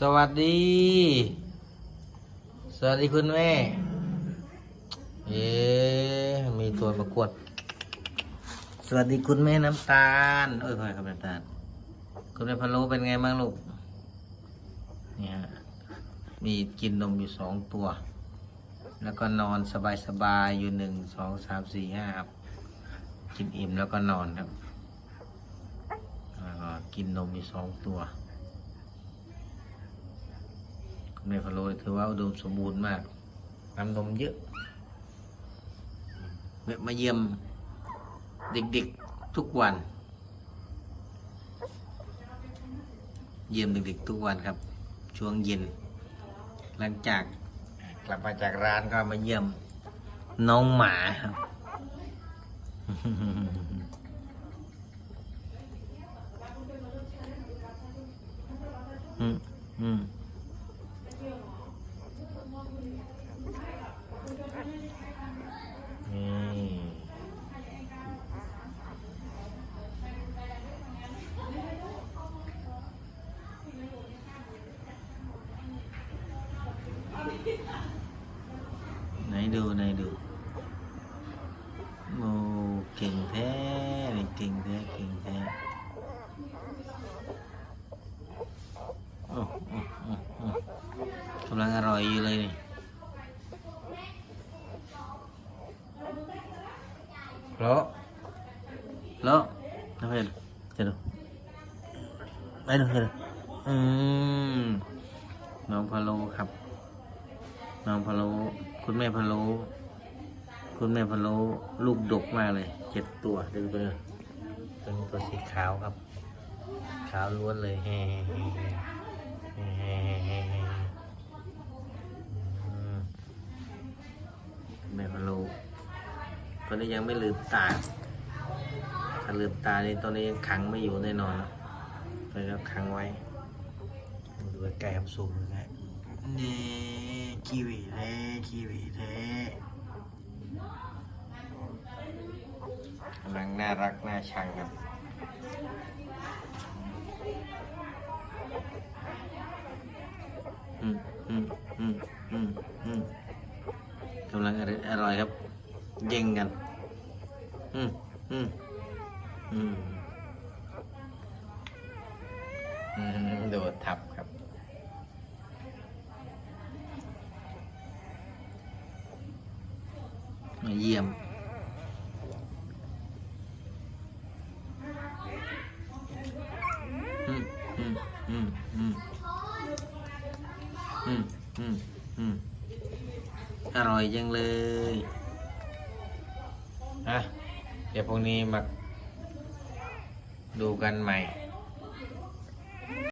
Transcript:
สวัสดี สวัสดีคุณแม่ เอ๊มีตัวประกวด สวัสดีคุณแม่น้ำตาล เอ้ยขอครับน้ำตาล คุณแม่พะโล้เป็นไงบ้างลูก เนี่ยมีกินนมอยู่สองตัว แล้วก็นอนสบายๆอยู่หนึ่งสองสามสี่ห้าครับ กินอิ่มแล้วก็นอนครับ กินนมอยู่สองตัว คุณแม่พะโล้ถือว่าอุดมสมบูรณ์มากน้ำนมเยอะแวะมาเยี่ยมเด็กๆทุกวัน เยี่ยมเด็กๆทุกวันครับ ช่วงเย็น หลังจากกลับมาจากร้านก็มาเยี่ยมน้องหมาครับ อืมอืมนี่ไหน ดูไหนดูโอ้เก่งแท้เก่งแท้เก่งแท้โอ้โอ้โอ้โอ้กำลังอร่อยอยู่เลยนี่เพราะแล้วน้ำเพลจะดูไปดูไปดูอืมน้องพะโล้ครับ น้องพะโล้คุณแม่พะโล้คุณแม่พะโล้ลูกดกมากเลยเจ็ดตัวเดูไปเลยเป็นตัวสีขาวครับ ขาวล้วนเลยแฮ่แฮ่แฮ่แฮ่แฮ่อืมคุณแม่พะโล้ตอนนี้ยังไม่ลืมตาถ้าลืมตานี่ตอนนี้ยังขังไม่อยู่แน่นอนนะเลยแล้วขังไว้ดูใกล้ครับสูงเล ยนี่กีวีแท้กีวีแท้กำลังน่ารัก น่าชังครับอืมอืมอืมอืมอืมกำลังอร่อยอร่อยครับ เย่งกัน อืมอืมอืมอืมโดดทับครับ มาเยี่ยม อืมอืมอืมอืมอืมอืมอืมอร่อยจังเลยอะเดี๋ยวพรุ่งนี้มาดูกันใหม่